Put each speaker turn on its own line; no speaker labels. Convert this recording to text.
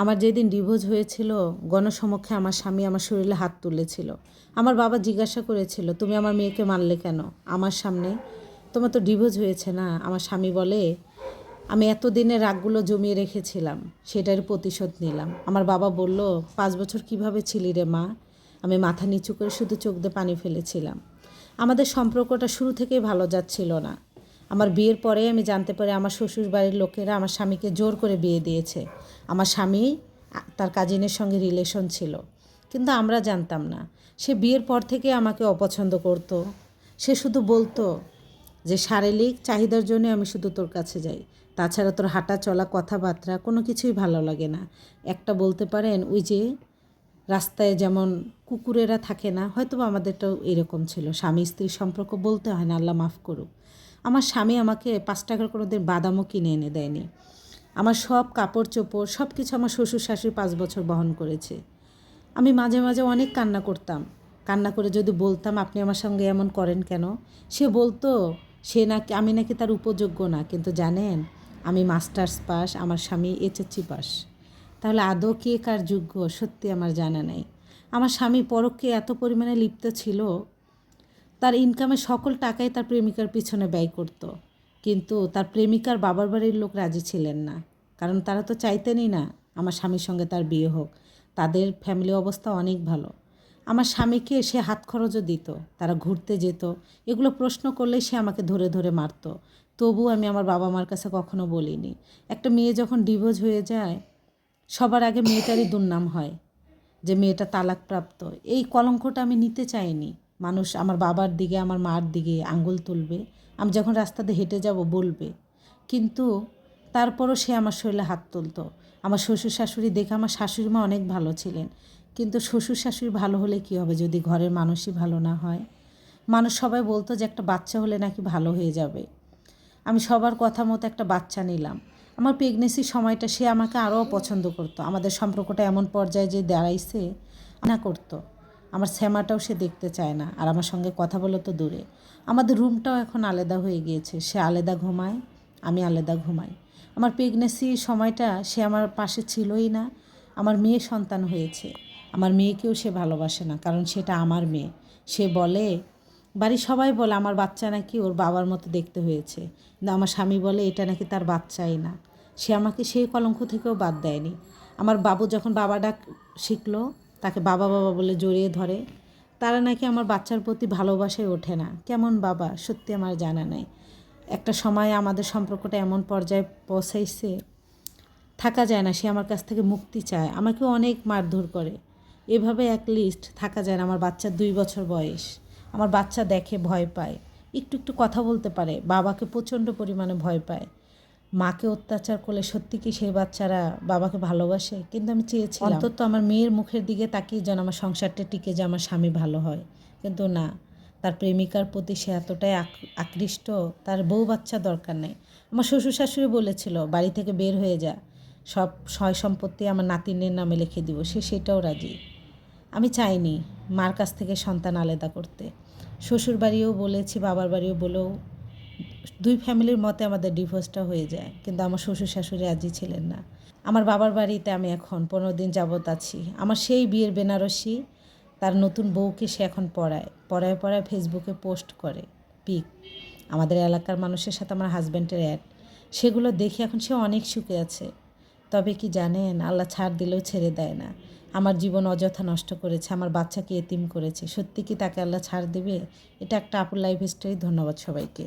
আমার যেদিন ডিভোর্স হয়েছিল, গণসমক্ষে আমার স্বামী আমার শরীরে হাত তুলেছিল। আমার বাবা জিজ্ঞাসা করেছিল, তুমি আমার মেয়েকে মারলে কেন? আমার সামনে, তোমার তো ডিভোর্স হয়েছে না? আমার স্বামী বলে, আমি এতদিনের রাগগুলো জমিয়ে রেখেছিলাম, সেটার প্রতিশোধ নিলাম। আমার বাবা বলল, পাঁচ বছর কীভাবে ছিলি রে মা? আমি মাথা নিচু করে শুধু চোখ দিয়ে পানি ফেলেছিলাম। আমাদের সম্পর্কটা শুরু থেকেই ভালো যাচ্ছিল না। আমার বিয়ের পরে আমি জানতে পারি আমার শ্বশুর বাড়ির লোকেরা আমার স্বামীকে জোর করে বিয়ে দিয়েছে। আমার স্বামী তার কাজিনের সঙ্গে রিলেশন ছিল। কিন্তু আমরা জানতাম না। সে বিয়ের পর থেকে আমাকে অপছন্দ করত। সে শুধু বলতো যে, শারীরিক চাহিদার জন্য আমি শুধু তোর কাছে যাই। তাছাড়া তোর হাঁটা চলা কথাবার্তা কোনো কিছুই ভালো লাগে না। একটা বলতে পারেন, ওই যে রাস্তায় যেমন কুকুরেরা থাকে না হয়তো আমাদেরটাও এরকম ছিল। স্বামী স্ত্রীর সম্পর্ক বলতে হয় না, আল্লাহ মাফ করুক। আমার স্বামী আমাকে পাঁচ টাকার কোনো দিন বাদামও কিনে এনে দেয়নি। আমার সব কাপড় চোপড়, সব কিছু আমার শ্বশুর শাশুড়ি পাঁচ বছর বহন করেছে। আমি মাঝে মাঝে অনেক কান্না করতাম। কান্না করে যদি বলতাম, আপনি আমার সঙ্গে এমন করেন কেন? সে বলতো, সে নাকি, আমি নাকি তার উপযোগ্য না। কিন্তু জানেন, আমি মাস্টার্স পাস, আমার স্বামী এইচএসসি পাস। তাহলে আদৌ কে কার যোগ্য সত্যি আমার জানা নেই। আমার স্বামী পরোক্ষে এত পরিমাণে লিপ্ত ছিল তার ইনকামের সকল টাকাই তার প্রেমিকার পিছনে ব্যয় করত। কিন্তু তার প্রেমিকার বাবার বাড়ির লোক রাজি ছিলেন না। কারণ তারা তো চাইতেনই না, আমার স্বামীর সঙ্গে তার বিয়ে হোক। তাদের ফ্যামিলি অবস্থা অনেক ভালো। আমার স্বামীকে সে হাত খরচও দিত, তারা ঘুরতে যেত। এগুলো প্রশ্ন করলেই সে আমাকে ধরে ধরে মারত। তবু আমি আমার বাবা মার কাছে কখনো বলিনি। একটা মেয়ে যখন ডিভোর্স হয়ে যায়, সবার আগে মেয়েটারই দুর্নাম হয়, যে মেয়েটা তালাকপ্রাপ্ত। এই কলঙ্কটা আমি নিতে চাইনি। মানুষ আমার বাবার দিকে, আমার মার দিকে আঙ্গুল তুলবে। আমি যখন রাস্তাতে হেঁটে যাব, বলবে। কিন্তু তারপরও সে আমার শরীরে হাত তুলতো। আমার শ্বশুর শাশুড়ি দেখে আমার শাশুড়ি মা অনেক ভালো ছিলেন। কিন্তু শ্বশুর শাশুড়ি ভালো হলে কী হবে যদি ঘরের মানুষই ভালো না হয়? মানুষ সবাই বলতো যে একটা বাচ্চা হলে নাকি ভালো হয়ে যাবে। আমি সবার কথা মতো একটা বাচ্চা নিলাম। আমার প্রেগনেন্সির সময়টা সে আমাকে আরও পছন্দ করতো। আমাদের সম্পর্কটা এমন পর্যায়ে যে দাঁড়াইছে, না করতো। আমার শ্যামাটাও সে দেখতে চায় না, আর আমার সঙ্গে কথা বলো তো দূরে। আমাদের রুমটাও এখন আলাদা হয়ে গিয়েছে, সে আলাদা ঘুমায়, আমি আলাদা ঘুমাই। আমার প্রেগনেন্সির সময়টা সে আমার পাশে ছিলই না, আমার মেয়ে সন্তান হয়েছে। আমার মেয়েকেও সে ভালোবাসে না, কারণ সেটা আমার মেয়ে। সে বলে, বাড়ির সবাই বলে আমার বাচ্চা নাকি ওর বাবার মতো দেখতে হয়েছে, কিন্তু আমার স্বামী বলে এটা নাকি তার বাচ্চাই না। সে আমাকে সেই কলঙ্ক থেকেও বাদ দেয়নি। আমার বাবু যখন বাবা ডাক শিখলো তাকে বাবা বাবা বলে জড়িয়ে ধরে। তারা নাকি আমার বাচ্চার প্রতি ভালোবাসায় ওঠে না। কেমন বাবা? সত্যি আমার জানা নেই। একটা সময় আমাদের সম্পর্কটা এমন পর্যায়ে পৌঁছাইছে, থাকা যায় না। সে আমার কাছ থেকে মুক্তি চায়। আমাকে অনেক মারধর করে। এভাবে এক লিস্ট থাকা যায় না। আমার বাচ্চার দুই বছর বয়স। আমার বাচ্চা দেখে ভয় পায়। একটু একটু কথা বলতে পারে। বাবাকে প্রচণ্ড পরিমাণে ভয় পায়। মাকে অত্যাচার করলে সত্যি কি সেই বাচ্চারা বাবাকে ভালোবাসে? কিন্তু আমি চেয়েছি অন্তত আমার মেয়ের মুখের দিকে তাকিয়ে যেন আমার সংসারটা টিকে, যে আমার স্বামী ভালো হয়। কিন্তু না, তার প্রেমিকার প্রতি সে এতটাই আক- আকৃষ্ট, তার বউ বাচ্চা দরকার নেই। আমার শ্বশুর শাশুড়ি বলেছিল, বাড়ি থেকে বের হয়ে যা। সব সয় সম্পত্তি আমার নাতিনের নামে লিখে দিব। সে সেটাও রাজি। আমি চাইনি মার কাছ থেকে সন্তান আলাদা করতে। শ্বশুর বাড়িও বলেছি, বাবার বাড়িও বলেও দুই ফ্যামিলির মতে আমাদের ডিভোর্সটা হয়ে যায়, কিন্তু আমার শ্বশুর শাশুড়ি রাজি ছিলেন না। আমার বাবার বাড়িতে আমি এখন পনেরো দিন যাবৎ আছি। আমার সেই বিয়ের বেনারসি, তার নতুন বউকে সে এখন পড়ায়। পড়ায় পড়ায় ফেসবুকে পোস্ট করে, পিক। আমাদের এলাকার মানুষের সাথে আমার হাজব্যান্ডের অ্যাড। সেগুলো দেখে এখন সে অনেক সুখে আছে। তবে কি জানেন, আল্লাহ ছাড় দিলেও ছেড়ে দেয় না। আমার জীবন অযথা নষ্ট করেছে, আমার বাচ্চাকে এতিম করেছে। সত্যি কি তাকে আল্লাহ ছাড় দেবে? এটা একটা আপুর লাইফ স্টোরি ধন্যবাদ সবাইকে।